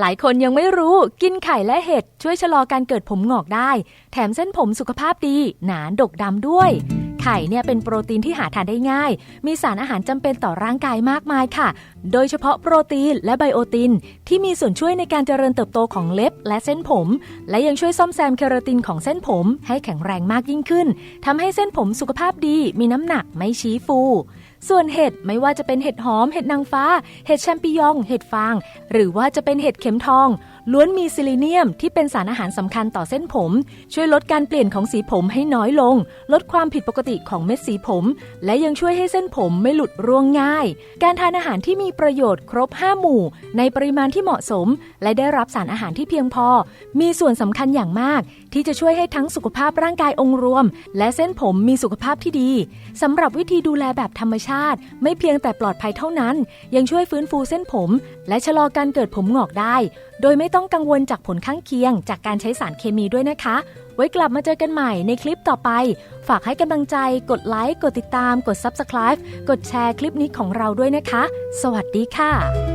หลายคนยังไม่รู้กินไข่และเห็ด ช่วยชะลอการเกิดผมหงอกได้ แถมเส้นผมสุขภาพดี หนาดกดำด้วย ไข่เนี่ยเป็นโปรตีนที่หาทานได้ง่าย มีสารอาหารจำเป็นต่อร่างกายมากมายค่ะ โดยเฉพาะโปรตีนและไบโอติน ที่มีส่วนช่วยในการเจริญเติบโตของเล็บและเส้นผม และยังช่วยซ่อมแซมเคราตินของเส้นผม ให้แข็งแรงมากยิ่งขึ้นทำให้เส้นผมสุขภาพดี มีน้ำหนักไม่ชี้ฟู ส่วนเห็ดไม่ว่าจะเป็นเห็ดหอม เห็ดนางฟ้า เห็ดแชมปิญอง เห็ดฟาง หรือว่าจะเป็นเห็ดเข็มทองล้วนมีซิลิเนียมที่เป็นสารอาหารสำคัญต่อเส้นผม ช่วยลดการเปลี่ยนของสีผมให้น้อยลง ลดความผิดปกติของเม็ดสีผม และยังช่วยให้เส้นผมไม่หลุดร่วงง่าย การทานอาหารที่มีประโยชน์ครบ 5 หมู่ ในปริมาณที่เหมาะสม และได้รับสารอาหารที่เพียงพอ มีส่วนสำคัญอย่างมาก ที่จะช่วยให้ทั้งสุขภาพร่างกายองค์รวม และเส้นผมมีสุขภาพที่ดีสำหรับวิธีดูแลแบบธรรมชาติ ไม่เพียงแต่ปลอดภัยเท่านั้น ยังช่วยฟื้นฟูเส้นผม และชะลอการเกิดผมหงอกได้ โดยไม่ต้องกังวลจากผลข้างเคียง จากการใช้สารเคมีด้วยนะคะ ไว้กลับมาเจอกันใหม่ในคลิปต่อไป ฝากให้กำลังใจกดไลค์ กดติดตาม กด Subscribe กดแชร์คลิปนี้ของเราด้วยนะคะ สวัสดีค่ะ